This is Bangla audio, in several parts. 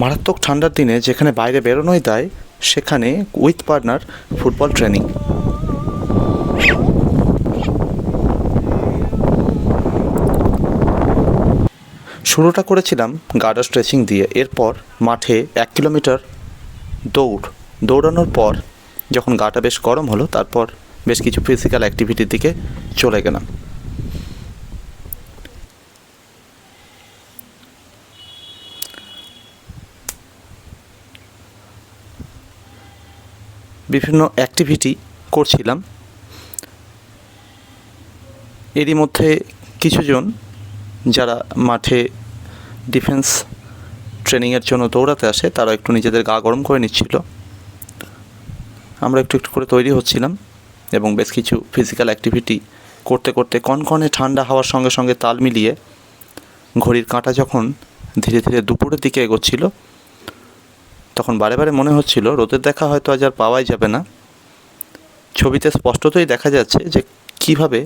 মারাত্মক ঠান্ডার দিনে যেখানে বাইরে বেরোনোই দেয়, সেখানে উইথ পার্টনার ফুটবল ট্রেনিং শুরুটা করেছিলাম গার্ডার স্ট্রেচিং দিয়ে, এরপর মাঠে এক কিলোমিটার দৌড়। দৌড়ানোর পর যখন গাটা বেশ গরম হলো, তারপর বেশ কিছু ফিজিক্যাল অ্যাক্টিভিটির দিকে চলে গেলাম। বিভিন্ন অ্যাক্টিভিটি করছিলাম। এরই মধ্যে কিছুজন যারা মাঠে ডিফেন্স ট্রেনিংয়ের জন্য দৌড়াতে আসে, তারা একটু নিজেদের গা গরম করে নিচ্ছিল। আমরা একটু একটু করে তৈরি হচ্ছিলাম এবং বেশ কিছু ফিজিক্যাল অ্যাক্টিভিটি করতে করতে কনকনে ঠান্ডা হাওয়ার সঙ্গে সঙ্গে তাল মিলিয়ে ঘড়ির কাঁটা যখন ধীরে ধীরে দুপুরের দিকে এগোচ্ছিল তখন বারে বারে মনে হচ্ছিল, রোদের দেখা হয়তো আজ আর পাওয়াই যাবে না। ছবিতে স্পষ্টতই দেখা যাচ্ছে যে কীভাবে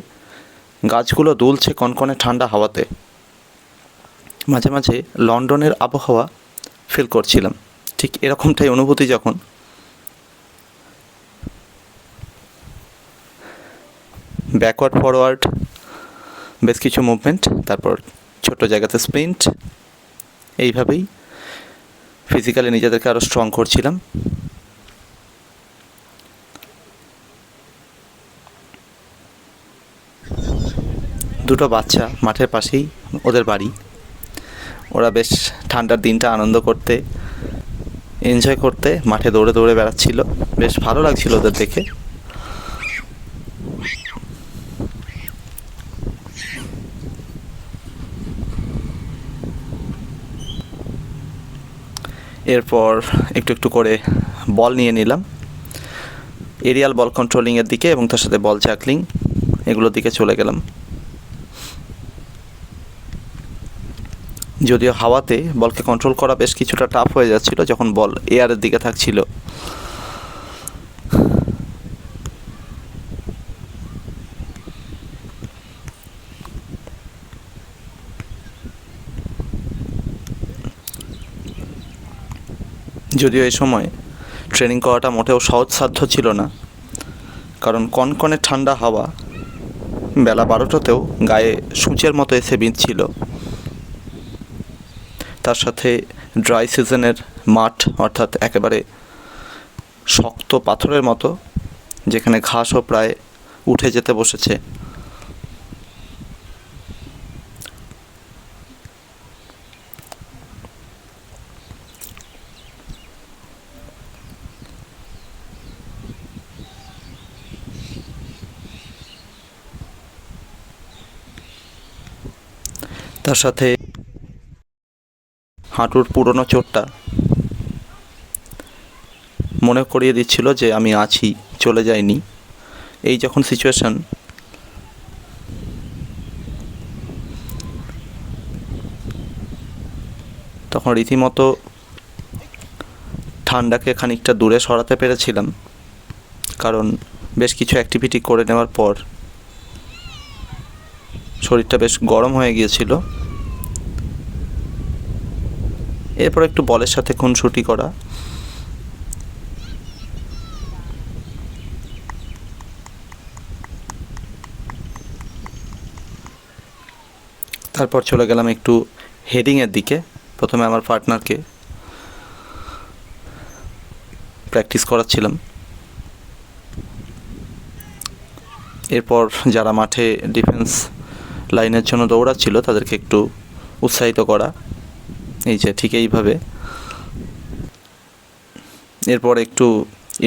গাছগুলো দুলছে কনকনে ঠান্ডা হাওয়াতে। মাঝে মাঝে লন্ডনের আবহাওয়া ফিল করছিলাম। ঠিক এরকমটাই অনুভূতি যখন ব্যাকওয়ার্ড ফরওয়ার্ড বেশ কিছু মুভমেন্ট তারপর ছোট জায়গাতে স্প্রিন্ট এইভাবেই ফিজিক্যালি নিজেদেরকে আরও স্ট্রং করছিলাম। দুটো বাচ্চা মাঠের পাশেই, ওদের বাড়ি। ওরা বেশ ঠান্ডার দিনটা আনন্দ করতে এনজয় করতে মাঠে দৌড়ে দৌড়ে বেড়াচ্ছিল। বেশ ভালো লাগছিল ওদের দেখে। এরপর একটু একটু করে বল নিয়ে নিলাম। এরিয়াল বল কন্ট্রোলিংয়ের দিকে এবং তার সাথে বল চ্যাকলিং এগুলোর দিকে চলে গেলাম। যদিও হাওয়াতে বলকে কন্ট্রোল করা বেশ কিছুটা টাফ হয়ে যাচ্ছিল যখন বল এয়ারের দিকে থাকছিল। যদিও এই সময় ট্রেনিং করাটা মোটেও সহজসাধ্য ছিল না। কারণ কনকনে ঠান্ডা হাওয়া বেলা বারোটাতেও গায়ে সূচের মতো এসে বিঁধছিল। তার সাথে ড্রাই সিজনের মাঠ অর্থাৎ একেবারে শক্ত পাথরের মতো, যেখানে ঘাসও প্রায় উঠে যেতে বসেছে। তার সাথে হাঁটুর পুরনো চোটটা মনে করিয়ে দিচ্ছিল যে আমি আছি, চলে যাইনি। এই যখন সিচুয়েশন তখন রীতিমতো ঠান্ডাকে খানিকটা দূরে সরাতে পেরেছিলাম। কারণ বেশ কিছু অ্যাক্টিভিটি করে নেওয়ার পর শরীরটা বেশ গরম হয়ে গিয়েছিল। এরপর একটু বলের সাথে খুনসুটি করা। তারপর চলে গেলাম একটু হেডিংয়ের দিকে। প্রথমে আমার পার্টনারকে প্র্যাকটিস করাচ্ছিলাম। এরপর যারা মাঠে ডিফেন্স লাইনের জন্য দৌড়াচ্ছিল, তাদেরকে একটু উৎসাহিত করা। এই যে ঠিক এইভাবে। এরপর একটু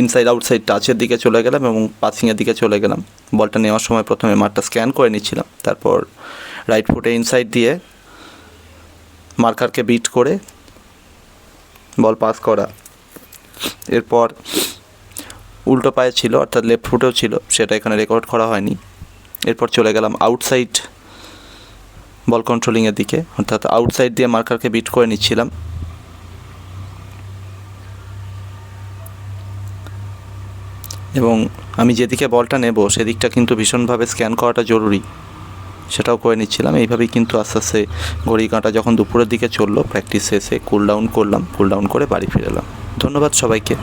ইনসাইড আউটসাইড টাচের দিকে চলে গেলাম এবং পাসিংয়ের দিকে চলে গেলাম। বলটা নেওয়ার সময় প্রথমে মাঠটা স্ক্যান করে নিচ্ছিলাম, তারপর রাইট ফুটে ইনসাইড দিয়ে মার্কারকে বিট করে বল পাস করা। এরপর উল্টো পায়ে ছিল, অর্থাৎ লেফট ফুটেও ছিল, সেটা এখানে রেকর্ড করা হয়নি। এরপর চলে গেলাম আউটসাইড বল কন্ট্রোলিংয়ের দিকে, অর্থাৎ আউটসাইড দিয়ে মার্কারকে বিট করে নিচ্ছিলাম। এবং আমি যেদিকে বলটা নেব, সেদিকটা কিন্তু ভীষণভাবে স্ক্যান করাটা জরুরি। সেটাও করে নিচ্ছিলাম। এইভাবেই কিন্তু আস্তে আস্তে ঘড়ি কাঁটা যখন দুপুরের দিকে চলল প্র্যাকটিস শেষে কুল ডাউন করলাম কুল ডাউন করে বাড়ি ফিরে এলাম। ধন্যবাদ সবাইকে।